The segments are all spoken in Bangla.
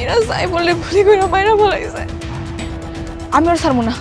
মিরাজ আই বলে ভুলি করে মাইরা বলাইছে আমি ওর ছাড়বো না।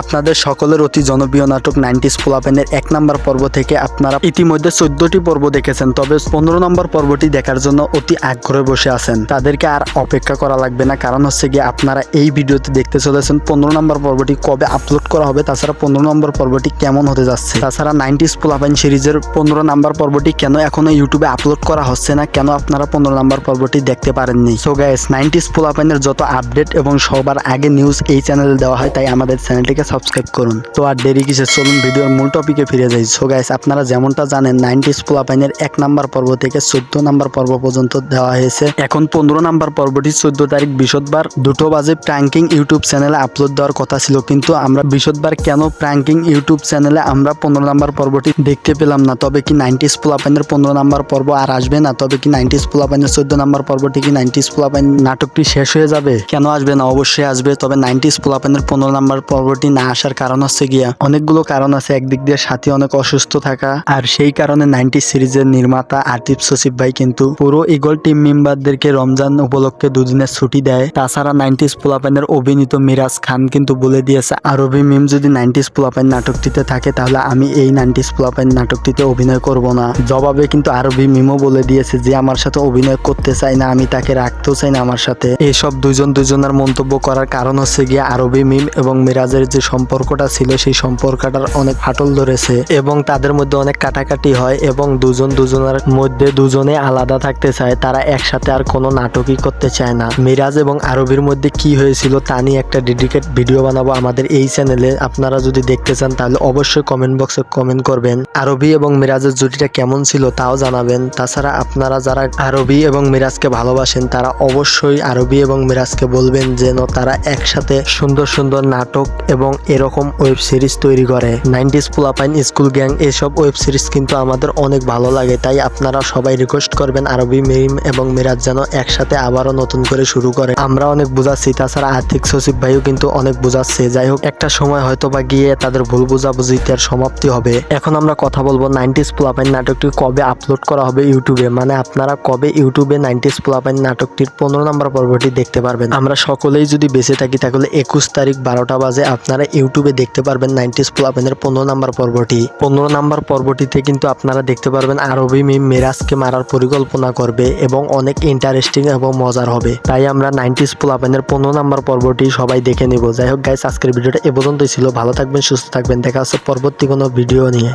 আপনাদের সকলের অতি জনপ্রিয় নাটক নাইনটিস পোলাপেনের এক নম্বর পর্ব থেকে আপনারা ইতিমধ্যে চোদ্দটি পর্ব দেখেছেন, তবে পনেরো নম্বর পর্বটি দেখার জন্য অতি আগ্রহে বসে আছেন। তাদেরকে আর অপেক্ষা করা লাগবে না, কারণ হচ্ছে গিয়ে আপনারা এই ভিডিওতে দেখতে চলেছেন পনেরো নম্বর পর্বটি কবে আপলোড করা হবে, তাছাড়া পনেরো নম্বর পর্বটি কেমন হতে যাচ্ছে, তাছাড়া নাইনটিস পোলাপেন সিরিজের পনেরো নম্বর পর্বটি কেন এখনও ইউটিউবে আপলোড করা হচ্ছে না, কেন আপনারা পনেরো নম্বর পর্বটি দেখতে পারেননি? সো গাইস নাইনটিস পোলাপেনের যত আপডেট এবং সবার আগে নিউজ এই চ্যানেলে দেওয়া হয়, তাই আমাদের চ্যানেলটিকে সাবস্ক্রাইব করুন। তো আর দেরি কিসে চলুন ভিডিওর মূল টপিকে ফিরে যাই। সো গাইস আপনারা যেমনটা জানেন নাইনটিস পোলাপাইনের এক নাম্বার পর্ব থেকে চোদ্দ নাম্বার পর্ব পর্যন্ত দেওয়া হয়েছে। এখন পনেরো নাম্বার পর্বটি চোদ্দ তারিখ বৃহস্পতিবার, দুটো বাজে প্র্যাঙ্কিং ইউটিউব চ্যানেলে আপলোড দেওয়ার কথা ছিল, কিন্তু আমরা বৃহস্পতিবার কেন প্র্যাঙ্কিং ইউটিউব চ্যানেলে আমরা পনেরো নাম্বার পর্বটি দেখতে পেলাম না? তবে কি নাইনটিস পোলাপাইনের পনেরো নাম্বার পর্ব আর আসবে না? তবে কি নাইনটিস পোলাপাইনের চোদ্দ নাম্বার পর্বটি কি নাইনটিস পোলাপাইন নাটকটি শেষ হয়ে যাবে? কেন আসবে না? অবশ্যই আসবে, তবে নাইনটিস পোলাপাইনের পনেরো নাম্বার পর্বটি না আসার কারণ হচ্ছে গিয়া। অনেকগুলো কারণ আছে, একদিক দিয়ে সাথী অনেক অসুস্থ থাকা, আর সেই কারণে নাইনটি সিরিজের নির্মাতা আতিফ সসিফ ভাই কিন্তু পুরো ইগল টিম মেম্বারদেরকে রমজান উপলক্ষে দুদিনের ছুটি দেয়। তাছাড়া নাইনটিস পোলাপাইনের অভিনীত মিরাজ খান কিন্তু বলে দিয়েছে, আরবি মিম যদি নাইনটিস পোলাপাইন নাটকটিতে থাকে তাহলে আমি এই নাইনটিস পোলাপাইন নাটকটিতে অভিনয় করব না। জবাবে কিন্তু আরবি মিমও বলে দিয়েছে যে, আমার সাথে অভিনয় করতে চাই না, আমি তাকে রাখতেও চাই না আমার সাথে। এইসব দুজন দুজনের মন্তব্য করার কারণ হচ্ছে গিয়ে আরবি মিম এবং মিরাজের যে সম্পর্কটা ছিল, সেই সম্পর্কটার অনেক ফাটল ধরেছে এবং তাদের মধ্যে অনেক কাটাকাটি হয় এবং দুজন দুজনের মধ্যে দুজনে আলাদা থাকতে চায়। তারা একসাথে আর কোনো নাটকই করতে চায় না। মিরাজ এবং আরবির মধ্যে কি হয়েছিল তা নিয়ে একটা ডেডিকেট ভিডিও বানাবো আমাদের এই চ্যানেলে আপনারা যদি দেখতে চান, তাহলে অবশ্যই কমেন্ট বক্সে কমেন্ট করবেন। আরবি এবং মিরাজের জুটিটা কেমন ছিল তাও জানাবেন। তাছাড়া আপনারা যারা আরবি এবং মিরাজকে ভালোবাসেন, তারা অবশ্যই আরবি এবং মিরাজকে বলবেন যেন তারা একসাথে সুন্দর সুন্দর নাটক এবং এরকম ওয়েব সিরিজ তৈরি করে। নাইনটিস পোলাপাইন স্কুল গ্যাং এসব ওয়েব সিরিজ কিন্তু আমাদের অনেক ভালো লাগে, তাই আপনারা সবাই রিকোয়েস্ট করবেন আরবি মিম এবং মিরাজ যেন একসাথে আবারও নতুন করে শুরু করে। আমরা অনেক বুঝাচ্ছি, তাছাড়া আর্থিক সচিব ভাইও কিন্তু অনেক বুঝাচ্ছে। যাই হোক, একটা সময় হয়তো বা গিয়ে তাদের ভুল বুঝাবুঝিতে আর সমাপ্তি হবে। এখন আমরা কথা বলব নাইনটিস পোলাপাইন নাটকটি কবে আপলোড করা হবে ইউটিউবে? মানে আপনারা কবে ইউটিউবে নাইনটিস পোলাপাইন নাটকটির পনেরো নম্বর পর্বটি দেখতে পারবেন? আমরা সকলেই যদি বেঁচে থাকি, তাহলে একুশ তারিখ বারোটা বাজে। আপনারা ইউটিউবে দেখতে পারবেন নাইনটিস আপনাদের পনেরো নাম্বার পর্বটি। পনেরো নাম্বার পর্বটিতে কিন্তু আপনারা দেখতে পারবেন আরবি মিম মিরাজকে মারার পরিকল্পনা করবে এবং অনেক ইন্টারেস্টিং এবং মজার হবে। তাই আমরা নাইনটিস আপনাদের পনেরো নাম্বার পর্বটি সবাই দেখে নিব। যাই হোক গাইস আজকের ভিডিওটা এ পর্যন্তই ছিল। ভালো থাকবেন, সুস্থ থাকবেন। দেখা হচ্ছে পরবর্তী কোনো ভিডিও নিয়ে।